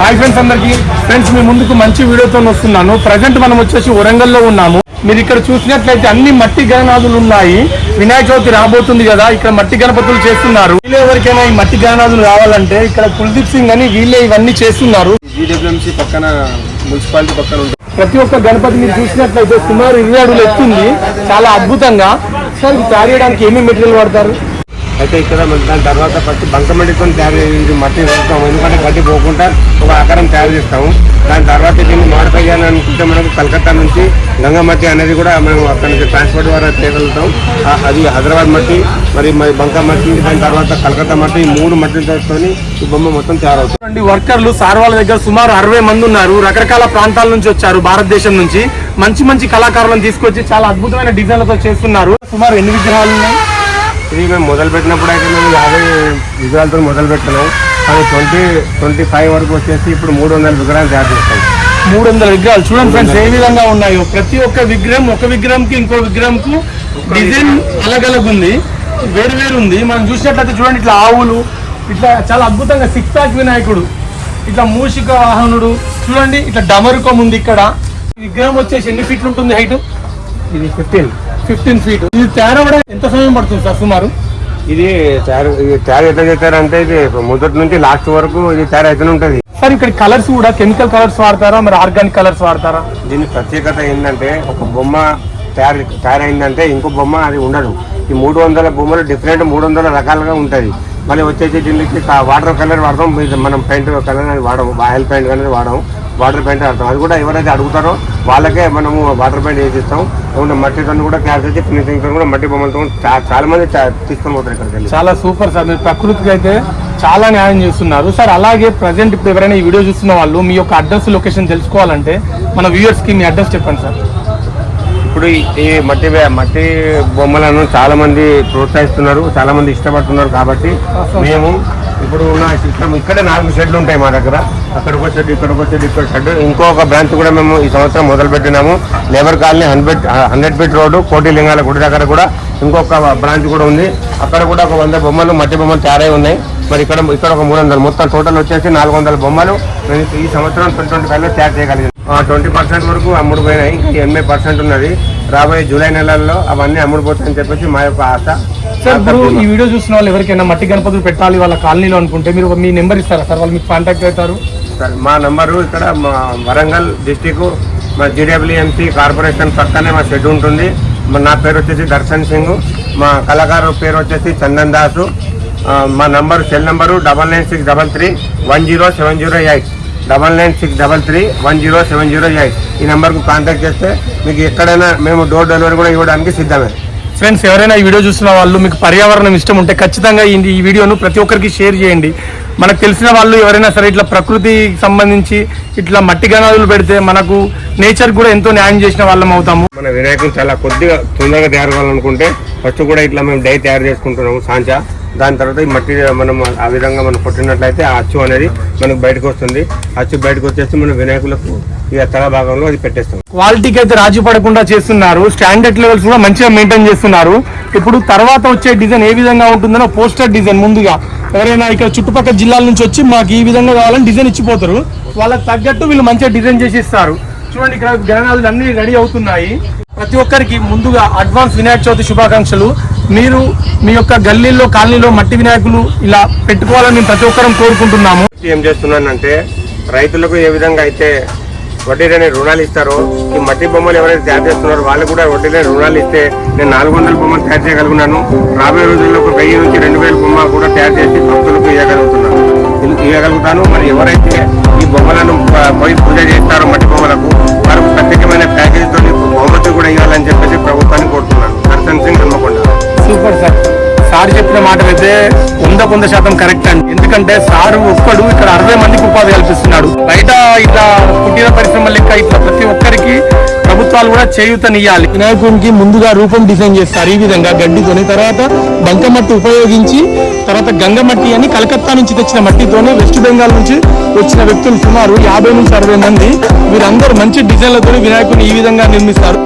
Hi friends అందరికి. Friends మీ ముందుకు మంచి వీడియోతో వస్తున్నాను. ప్రజెంట్ మనం వచ్చేసి వరంగల్లో ఉన్నాము. మీరు ఇక్కడ చూసినట్లయితే అన్ని మట్టి గణనాథులు ఉన్నాయి. వినాయక చవితి రాబోతుంది కదా ఇక్కడ మట్టి గణపతులు చేస్తున్నారు. వీళ్ళు ఎవరికైనా ఈ మట్టి గణనాథులు రావాలంటే ఇక్కడ కుల్దీప్ సింగ్ అని వీళ్ళే ఇవన్నీ చేస్తున్నారు. జీడబ్ల్యూఎంసీ పక్కన మున్సిపాలిటీ పక్కన ఉంటుంది. ప్రతి ఒక్క గణపతి మీరు చూసినట్లయితే సుమారు ఇరవై అడుగులు ఎత్తుంది. చాలా అద్భుతంగా. సార్ ఇది తయారు చేయడానికి ఏమేమి మెటీరియల్ వాడతారు? అయితే ఇక్కడ మన దాని తర్వాత ఫస్ట్ బంకమట్టితో తయారు చేసి మట్టి వేస్తాము. ఎందుకంటే గడ్డి పోకుండా ఒక ఆకారం తయారు చేస్తాము. దాని తర్వాత దీన్ని మోడిఫై చేయాలనుకుంటే మనకు కలకత్తా నుంచి గంగా మట్టి అనేది కూడా మనం అక్కడ నుంచి ట్రాన్స్పోర్ట్ ద్వారా చేయగలుగుతాం ఆ- అది హైదరాబాద్ మట్టి మరి మరి బంక మట్టి దాని తర్వాత కలకత్తా మట్టి ఈ మూడు మట్టితో ఈ బొమ్మ మొత్తం తయారవుతుంది. వర్కర్లు సార్ వాళ్ళ దగ్గర సుమారు అరవై మంది ఉన్నారు. రకరకాల ప్రాంతాల నుంచి వచ్చారు భారతదేశం నుంచి. మంచి మంచి కళాకారులను తీసుకొచ్చి చాలా అద్భుతమైన డిజైన్లతో చేస్తున్నారు. సుమారు ఎన్ని విగ్రహాలు ఉన్నాయి. ఇది మేము మొదలు పెట్టినప్పుడు అయితే మేము యాభై విగ్రహాలతో మొదలు పెట్టినాం. కానీ ట్వంటీ ట్వంటీ ఫైవ్ వరకు వచ్చేసి ఇప్పుడు మూడు వందల విగ్రహాలు తయారు చేస్తాం. మూడు వందల విగ్రహాలు. చూడండి ఫ్రెండ్స్ ఏ విధంగా ఉన్నాయో. ప్రతి ఒక్క విగ్రహం ఒక విగ్రహంకి ఇంకో విగ్రహంకు డిజైన్ అలగలగ్ ఉంది. వేరు వేరు ఉంది. మనం చూసినట్లయితే చూడండి ఇట్లా ఆవులు ఇట్లా చాలా అద్భుతంగా సిక్స్ ప్యాక్ వినాయకుడు ఇట్లా మూషిక వాహనుడు చూడండి ఇట్లా డమరుకం ఉంది ఇక్కడ. విగ్రహం వచ్చేసి ఎన్ని ఫీట్లు ఉంటుంది హైట్ ఇది ఫిఫ్టీన్ ఫిఫ్టీన్ ఫీట్ ఇది తయారవడం ఎంత సమయం పడుతుంది సార్ సుమారు? ఇది తయారు ఇది తయారు ఎట్లా చేస్తారంటే ఇది మొదటి నుంచి లాస్ట్ వరకు ఇది తయారు అవుతూనే ఉంటుంది. సార్ ఇక్కడ కలర్స్ కూడా కెమికల్ కలర్స్ వాడతారా? మరి ఆర్గానిక్ కలర్స్ వాడతారా? దీని ప్రత్యేకత ఏంటంటే ఒక బొమ్మ తయారు తయారైందంటే ఇంకో బొమ్మ అది ఉండదు. ఈ మూడు వందల బొమ్మలు డిఫరెంట్ మూడు వందల రకాలుగా ఉంటుంది మళ్ళీ వచ్చేసి దీనికి వాటర్ కలర్ వాడతాం. మనం పెయింట్ కలర్ అనేది వాడము. ఆయిల్ పెయింట్ అనేది వాడము. వాటర్ పెయింట్ వాడతాం. అది కూడా ఎవరైతే అడుగుతారో వాళ్ళకే మనము వాటర్ పెయింట్ వేసి ఇస్తాం మట్టితో కూడా క్యాష్ చేసి ఫినిషింగ్ కూడా మట్టి బొమ్మలతో చాలా మంది తీసుకొని పోతారు ఇక్కడికి చాలా సూపర్ సార్. మీరు ప్రకృతికి అయితే చాలా న్యాయం చేస్తున్నారు. సార్ అలాగే ప్రజెంట్ ఇప్పుడు ఎవరైనా ఈ వీడియో చూస్తున్న వాళ్ళు మీ యొక్క అడ్రస్ లొకేషన్ తెలుసుకోవాలంటే మన వ్యూయర్స్కి మీ అడ్రస్ చెప్పండి సార్. ఇప్పుడు ఈ- మట్టి మట్టి బొమ్మలను చాలా మంది ప్రోత్సహిస్తున్నారు చాలా మంది ఇష్టపడుతున్నారు కాబట్టి మేము ఇప్పుడు ఉన్న సిస్టమ్ ఇక్కడే నాలుగు షెడ్లు ఉంటాయి మా దగ్గర. అక్కడ ఒక షెడ్ ఇక్కడ ఒక షెడ్ ఇక్కడ షెడ్. ఇంకొక బ్రాంచ్ కూడా మేము ఈ సంవత్సరం మొదలు పెట్టినాము labour colony hundred hundred feet road కోటి లింగాల గుడి దగ్గర కూడా ఇంకొక బ్రాంచ్ కూడా ఉంది. అక్కడ కూడా ఒక వంద బొమ్మలు మట్టి బొమ్మలు తయారై ఉన్నాయి. మరి ఇక్కడ ఇక్కడ ఒక మూడు వందలు. మొత్తం టోటల్ వచ్చేసి నాలుగు వందల బొమ్మలు మేము ఈ సంవత్సరం ట్వంటీ ట్వంటీ ఫైవ్లో తయారు చేయగలిగాం. ట్వంటీ పర్సెంట్ వరకు అమ్ముడు పోయినాయి ఇంకా ఎనభై పర్సెంట్ ఉన్నది. రాబోయే జూలై నెలల్లో అవన్నీ అమ్ముడుపోతాయని చెప్పేసి మా యొక్క ఆశ. సార్ ఇప్పుడు ఈ వీడియో చూసిన వాళ్ళు ఎవరికైనా మట్టి గణపతులు పెట్టాలి వాళ్ళ కాలనీలో అనుకుంటే మీరు మీ నెంబర్ ఇస్తారా సార్? వాళ్ళు మీకు కాంటాక్ట్ అవుతారు. సరే, మా నంబరు ఇక్కడ మా వరంగల్ డిస్టిక్ మా జీడబ్ల్యూఎంసీ కార్పొరేషన్ పక్కనే మా షెడ్ ఉంటుంది. మా- నా పేరు వచ్చేసి దర్శన్ సింగ్. మా కళాకారు పేరు వచ్చేసి చందన్ దాసు. మా number cell number double nine six double three one zero seven zero eight. Double nine six double three one zero seven zero eight. ఈ నెంబర్కు కాంటాక్ట్ చేస్తే మీకు ఎక్కడైనా మేము డోర్ డెలివరీ కూడా ఇవ్వడానికి సిద్ధమే. ఫ్రెండ్స్ ఎవరైనా ఈ వీడియో చూస్తున్న వాళ్ళు మీకు పర్యావరణం ఇష్టం ఉంటే ఖచ్చితంగా ఈ వీడియోను ప్రతి ఒక్కరికి షేర్ చేయండి. మనకు తెలిసిన వాళ్ళు ఎవరైనా సరే ఇట్లా ప్రకృతికి సంబంధించి ఇట్లా మట్టి గణాదులు పెడితే మనకు నేచర్ కూడా ఎంతో న్యాయం చేసిన వాళ్ళం అవుతాము. మన వినాయకుని చాలా కొద్దిగా తొందరగా తయారు కావాలనుకుంటే ఫస్ట్ కూడా ఇట్లా మేము డై తయారు చేసుకుంటున్నాము సాంచా. దాని తర్వాత ఈ మట్టి మనం ఆ విధంగా మనం కొట్టినట్లయితే ఆ అచ్చు అనేది మనకు బయటకు వస్తుంది. అచ్చు బయటకు వచ్చేసి మనం వినాయకులకు ఇక తల భాగంలో అది పెట్టేస్తాం. క్వాలిటీకి అయితే రాజీ పడకుండా చేస్తున్నారు. స్టాండర్డ్ లెవెల్స్ కూడా మంచిగా మెయింటైన్ చేస్తున్నారు. ఇప్పుడు తర్వాత వచ్చే డిజైన్ ఏ విధంగా ఉంటుందనో పోస్టర్ డిజైన్ ముందుగా. ఎవరైనా ఇక్కడ చుట్టుపక్కల జిల్లాల నుంచి వచ్చి మాకు ఈ విధంగా కావాలని డిజైన్ ఇచ్చిపోతారు. వాళ్ళకి తగ్గట్టు వీళ్ళు మంచిగా డిజైన్ చేసి ఇస్తారు చూడండి ఇక్కడ గణనాలు అన్ని రెడీ అవుతున్నాయి. ప్రతి ఒక్కరికి ముందుగా అడ్వాన్స్ వినాయక చవితి శుభాకాంక్షలు. మీరు మీ యొక్క గల్లీల్లో కాలనీలో మట్టి వినాయకులు ఇలా పెట్టుకోవాలని మేము ప్రతి ఒక్కరం కోరుకుంటున్నాము. ఏం చేస్తున్నానంటే రైతులకు ఏ విధంగా అయితే వడ్డీ లేని రుణాలు ఇస్తారో ఈ మట్టి బొమ్మలు ఎవరైతే తయారు చేస్తున్నారో వాళ్ళు కూడా వడ్డీ లేని రుణాలు ఇస్తే నేను నాలుగు వందల బొమ్మలు తయారు చేయగలుగున్నాను. రాబోయే రోజుల్లో ఒక వెయ్యి నుంచి రెండు వేల బొమ్మ కూడా తయారు చేసి భక్తులకు ఇవ్వగలుగుతున్నాను. ఇవ్వగలుగుతాను. మరి ఎవరైతే ఈ బొమ్మలను అయితే వంద వంద శాతం కరెక్ట్ అండి. ఎందుకంటే సారు ఒక్కడు ఇక్కడ అరవై మందికి ఉపాధి కల్పిస్తున్నాడు. బయట ఇట్లా కుటీర పరిశ్రమ లెక్క ఇట్లా ప్రతి ఒక్కరికి ప్రభుత్వాలు కూడా చేయూతనియాలి వినాయకునికి ముందుగా రూపం డిజైన్ చేస్తారు. ఈ విధంగా గడ్డితోని తర్వాత బంకమట్టి ఉపయోగించి తర్వాత గంగమట్టి అని కలకత్తా నుంచి తెచ్చిన మట్టితోనే వెస్ట్ బెంగాల్ నుంచి వచ్చిన వ్యక్తులు సుమారు యాభై నుంచి అరవై మంది. వీరందరూ మంచి డిజైన్లతో వినాయకుని ఈ విధంగా నిర్మిస్తారు.